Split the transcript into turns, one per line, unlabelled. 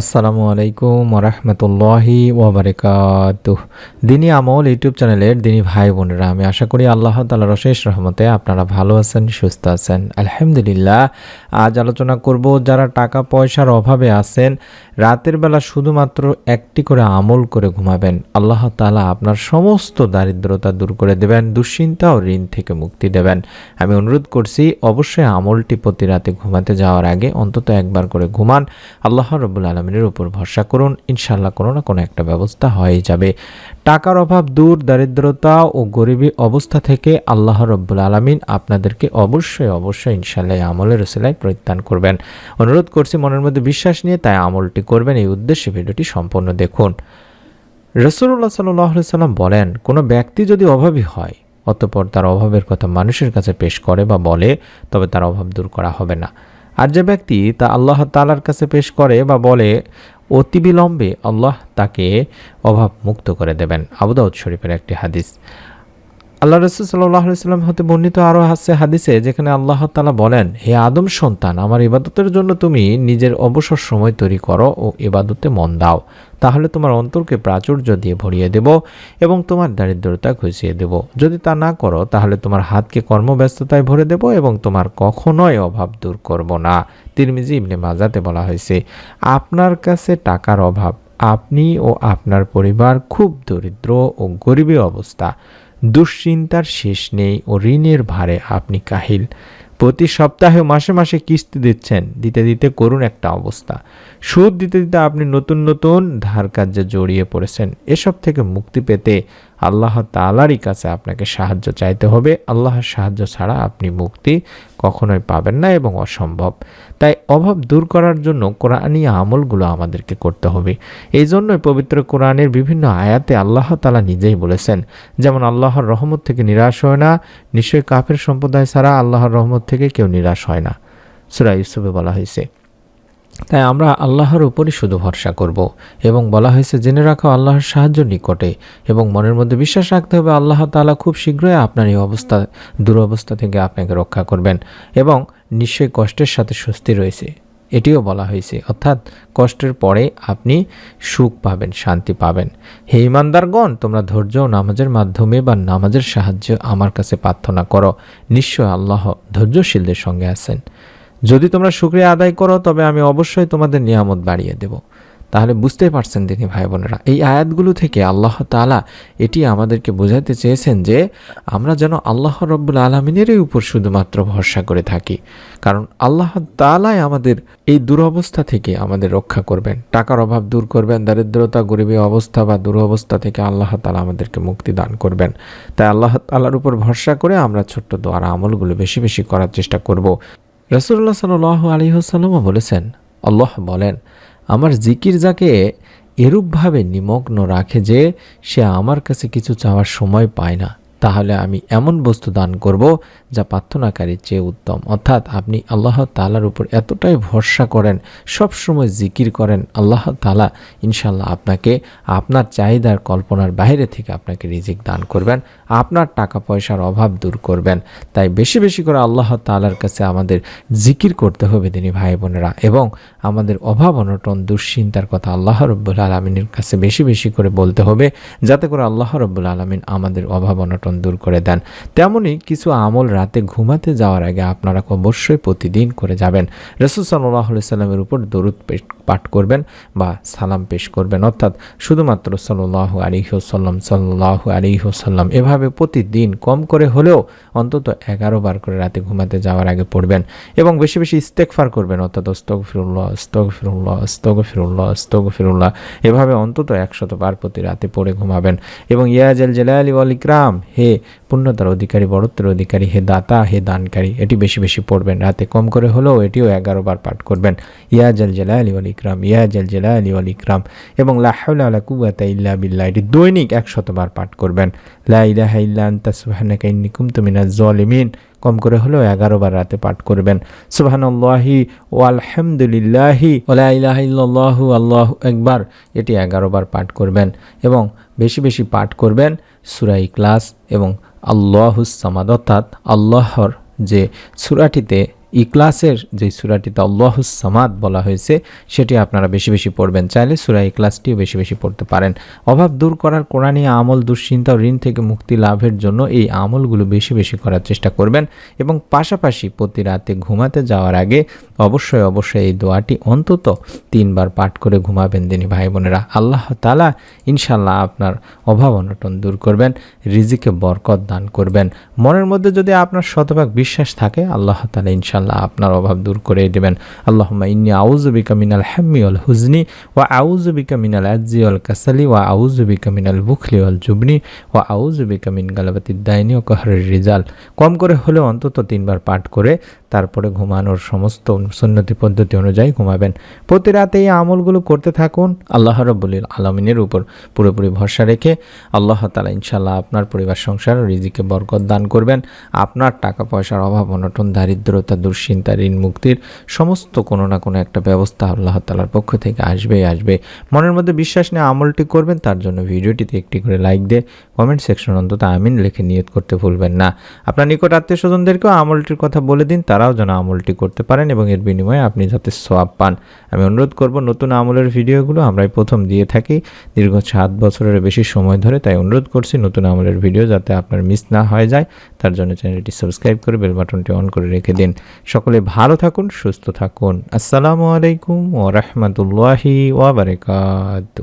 আসসালামু আলাইকুম ওরহমতুল্লাহি ওবরাকাত দিনী আমল ইউটিউব চ্যানেলের দিনী ভাই বোনেরা, আমি আশা করি আল্লাহ তালার অশেষ রহমতে আপনারা ভালো আছেন, সুস্থ আছেন। আলহামদুলিল্লাহ, আজ আলোচনা করব যারা টাকা পয়সার অভাবে আছেন, রাতের বেলা শুধুমাত্র একটি করে আমল করে ঘুমাবেন। আল্লাহ তালা আপনার সমস্ত দারিদ্রতা দূর করে দেবেন, দুশ্চিন্তা ও ঋণ থেকে মুক্তি দেবেন। আমি অনুরোধ করছি, অবশ্যই আমলটি প্রতি রাতে ঘুমাতে যাওয়ার আগে অন্তত একবার করে ঘুমান। আল্লাহ রবুল আলমিনের উপর ভরসা করুন। ইনশাল্লাহ কোনো না কোনো একটা ব্যবস্থা হয়ে যাবে। টাকার অভাব দূর, দারিদ্রতা ও গরিবী অবস্থা থেকে আল্লাহ রব্বুল আলমিন আপনাদেরকে অবশ্যই অবশ্যই ইনশাল্লাহ আমলের রসিলায় পরিত্রাণ করবেন। অনুরোধ করছি মনের মধ্যে বিশ্বাস নিয়ে তাই আমলটি করবেন। এই উদ্দেশ্যে ভিডিওটি সম্পূর্ণ দেখুন। রসুল্লাহ সাল্লাহ সাল্লাম বলেন, কোনো ব্যক্তি যদি অভাবী হয়, অতপর তার অভাবের কথা মানুষের কাছে পেশ করে বা বলে, তবে তার অভাব দূর করা হবে না। আর যে ব্যক্তি তা আল্লাহ তালার কাছে পেশ করে বা বলে, অতি বিলম্বে আল্লাহ তাকে অভাব মুক্ত করে দেবেন। আবুদাউদ শরীফের একটি হাদিস। আল্লাহ রসুল সাল্লাহ সাল্লাম হতে বর্ণিত আরও হাসছে হাদিসে যেখানে আল্লাহ তালা বলেন, হে আদম সন্তান, আমার ইবাদতের জন্য তুমি নিজের অবসর সময় তৈরি করো ও ইবাদতে মন দাও। তাহলে তোমার অন্তরকে প্রাচুর্য দিয়ে ভরিয়ে দেব এবং তোমার দারিদ্রতা ঘুষিয়ে দেব। যদি তা না করো, তাহলে তোমার হাতকে কর্মব্যস্ততায় ভরে দেব এবং তোমার কখনোই অভাব দূর করব না। তিরমিজি ইবনে মাজাতে বলা হয়েছে, আপনার কাছে টাকার অভাব, আপনি ও আপনার পরিবার খুব দরিদ্র ও গরিবী অবস্থা। দুশ্চিন্তার শেষ নেই ও ঋণের ভারে আপনি কাহিল। প্রতি সপ্তাহে মাসে মাসে কিস্তি দিচ্ছেন। দিতে দিতে করুন একটা অবস্থা। সুদ দিতে দিতে আপনি নতুন নতুন ধার কার্যে জড়িয়ে পড়েছেন। এসব থেকে মুক্তি পেতে আল্লাহ তালারই কাছে আপনাকে সাহায্য চাইতে হবে। আল্লাহর সাহায্য ছাড়া আপনি মুক্তি কখনোই পাবেন না এবং অসম্ভব। তাই অভাব দূর করার জন্য কোরআনই আমলগুলো আমাদেরকে করতে হবে। এই জন্যই পবিত্র কোরআনের বিভিন্ন আয়াতে আল্লাহ তালা নিজেই বলেছেন, যেমন আল্লাহর রহমত থেকে নিরাশ হয় না, নিশ্চয়ই কাফের সম্প্রদায় ছাড়া আল্লাহর রহমত থেকে কেউ নিরাশ হয় না। সুরা ইউসুফে বলা হয়েছে তাই আমরা আল্লাহর উপরই শুধু ভরসা করব এবং বলা হয়েছে, জেনে রাখো, আল্লাহর সাহায্য নিকটে এবং মনের মধ্যে বিশ্বাস রাখতে হবে, আল্লাহ তালা খুব শীঘ্রই আপনার এই অবস্থা, দুরবস্থা থেকে আপনাকে রক্ষা করবেন এবং নিশ্চয়ই কষ্টের সাথে স্বস্তি রয়েছে। এটিও বলা হয়েছে, অর্থাৎ কষ্টের পরে আপনি সুখ পাবেন, শান্তি পাবেন। হে ইমানদারগণ তোমরা ধৈর্য নামাজের মাধ্যমে বা নামাজের সাহায্য আমার কাছে প্রার্থনা করো। নিশ্চয় আল্লাহ ধৈর্যশীলদের সঙ্গে আছেন। যদি তোমরা শুক্রিয়া আদায় করো, তবে আমি অবশ্যই তোমাদের নিয়ামত বাড়িয়ে দেব। তাহলে বুঝতেই পারছেন তিনি ভাই বোনেরা, এই আয়াতগুলো থেকে আল্লাহ তালা এটি আমাদেরকে বোঝাতে চেয়েছেন যে, আমরা যেন আল্লাহ রব্বুল আলমিনেরই উপর শুধুমাত্র ভরসা করে থাকি। কারণ আল্লাহ তালাই আমাদের এই দুরবস্থা থেকে আমাদের রক্ষা করবেন। টাকার অভাব দূর করবেন, দারিদ্রতা, গরিবী অবস্থা বা দুরবস্থা থেকে আল্লাহ তালা আমাদেরকে মুক্তি দান করবেন। তাই আল্লাহ তালার উপর ভরসা করে আমরা ছোট্ট দোয়ার আমলগুলো বেশি বেশি করার চেষ্টা করব। রসুল্লাহ সাল আলিহাসাল্লামও বলেছেন, আল্লাহ বলেন, আমার জিকির যাকে এরূপভাবে নিমগ্ন রাখে যে সে আমার কাছে কিছু চাওয়ার সময় পায় না। তাহলে আমি এমন বস্তু দান করব যা প্রার্থনাকারীর চেয়ে উত্তম। অর্থাৎ আপনি আল্লাহ তালার উপর এতটাই ভরসা করেন সব সময় জিকির করেন, আল্লাহ তালা ইনশাল্লাহ আপনাকে আপনার চাহিদার কল্পনার বাইরে থেকে আপনাকে রিজিক দান করবেন, আপনার টাকা পয়সার অভাব দূর করবেন। তাই বেশি বেশি করে আল্লাহ তালার কাছে আমাদের জিকির করতে হবে তিনি ভাই বোনেরা এবং আমাদের অভাব অনটন, দুশ্চিন্তার কথা আল্লাহ রব্বুল আলমিনের কাছে বেশি বেশি করে বলতে হবে, যাতে করে আল্লাহ রব্বুল আলমিন আমাদের অভাব অনটন দূর করে দেন। তেমনই কিছু আমল রাতে ঘুমাতে যাওয়ার আগে আপনারা অবশ্যই প্রতিদিন করে যাবেন। রসুল সাল্লাহ সাল্লামের উপর দরুদ পাঠ করবেন বা সালাম পেশ করবেন। অর্থাৎ শুধুমাত্র সাল্লাহ আলিহসাল্লাম সাল্লাহ আলিহসাল্লাম এভাবে প্রতিদিন কম করে হলেও অন্তত এগারো বার করে রাতে ঘুমাতে যাওয়ার আগে পড়বেন এবং বেশি বেশি ইস্তেকফার করবেন। অর্থাৎ অস্তক ফিরুল্লাহ অস্তক ফিরুল্লাহ অস্তক ফিরুল্লাহ অস্তক ফিরুল্লাহ এভাবে অন্তত একশত বার প্রতি রাতে পড়ে ঘুমাবেন। এবং ইয়াজেল জেলা আলী আল ইকরাম হে পুণ্যতার অধিকারী, বড়ত্বের অধিকারী, হে দাতা, হে দানকারী, এটি বেশি বেশি পড়বেন। রাতে কম করে হলেও এটিও এগারো বার পাঠ করবেন। ইয়াজল জেলা আলী আল ইকরাম ইয়াজল জেলা আলী আল ইকরাম, এবং লাহাউলা আলা কুয়াতা ইল্লা বিল্লাহ, এটি দৈনিক একশতবার পাঠ করবেন। লা ইলাহা ইল্লা আনতা, সুবহানাকা ইন্নী কুনতু মিনাজ জালিমিন, কম করে হলেও এগারো বার রাতে পাঠ করবেন। সুবহানাল্লাহি ও আলহামদুলিল্লাহি ওলা ইলাহা ইল্লাল্লাহু, আল্লাহু একবার এটি এগারো বার পাঠ করবেন। এবং বেশি বেশি পাঠ করবেন সুরাই ক্লাস এবং আল্লাহুসামাদ অর্থাৎ আল্লাহর যে সুরাটিতে ইকলাসের যে সুরাটিতে সামাদ বলা হয়েছে, সেটি আপনারা বেশি বেশি পড়বেন। চাইলে সুরা ইকলাসটিও বেশি বেশি পড়তে পারেন। অভাব দূর করার কোরআনী আমল, দুশ্চিন্তা ঋণ থেকে মুক্তি লাভের জন্য এই আমলগুলো বেশি বেশি করার চেষ্টা করবেন এবং পাশাপাশি প্রতি রাতে ঘুমাতে যাওয়ার আগে অবশ্যই অবশ্যই এই দোয়াটি অন্তত তিনবার পাঠ করে ঘুমাবেন দিনী ভাই বোনেরা। আল্লাহ তালা ইনশাল্লাহ আপনার অভাব অনটন দূর করবেন, রিজিকে বরকত দান করবেন। মনের মধ্যে যদি আপনার শতভাগ বিশ্বাস থাকে, আল্লাহ তালা ইনশাল্লাহ আপনার অভাব দূর করে দেবেন। আল্লাহ ইন্নি আউজুবিকা মিনাল হ্যাম্মি অল হুজনি ওয়া আউজুবিকা মিনাল আজি অল কাসালি ওয়া আউজুবিকা মিনাল বুখলি অল জুবনি ও আউজুবিকা মিন গালাবাতির দায়নি ও কাহরের রিজাল। কম করে হলেও অন্তত তিনবার পাঠ করে তারপরে ঘুমানোর সমস্ত সুন্নতি পদ্ধতি অনুযায়ী ঘুমাবেন। প্রতি রাতে এই আমলগুলো করতে থাকুন আল্লাহ রব্বুল আলমিনের উপর। পুরোপুরি ভরসা রেখে আল্লাহ তালা ইনশাল্লাহ আপনার পরিবার, সংসার, রিজিকে বরকত দান করবেন। আপনার টাকা পয়সার অভাব, অনটন, দারিদ্রতা, দুশ্চিন্তা, ঋণ মুক্তির সমস্ত কোনো না কোনো একটা ব্যবস্থা আল্লাহ তালার পক্ষ থেকে আসবে আসবে মনের মধ্যে বিশ্বাস নিয়ে আমলটি করবেন, তার জন্য ভিডিওটিতে একটি করে লাইক দিয়ে কমেন্ট সেকশন অন্তত আমিন লিখে নিয়ত করতে ভুলবেন না। আপনার নিকট আত্মীয় স্বজনদেরকেও আমলটির কথা বলে দিন তারাও যেন আমলটি করতে পারেন এবং এর বিনিময়ে আপনি যাতে সোয়াব পান। আমি অনুরোধ করব, নতুন আমলের ভিডিওগুলো আমরাই প্রথম দিয়ে থাকি। দীর্ঘ সাত বছরের বেশি সময় ধরে তাই অনুরোধ করছি, নতুন আমলের ভিডিও যাতে আপনার মিস না হয়ে যায়, তার জন্য চ্যানেলটি সাবস্ক্রাইব করে বেল বাটনটি অন করে রেখে দিন। সকলে ভালো থাকুন, সুস্থ থাকুন। আসসালামু আলাইকুম ও রহমতুল্লাহি ওয়াবারকাত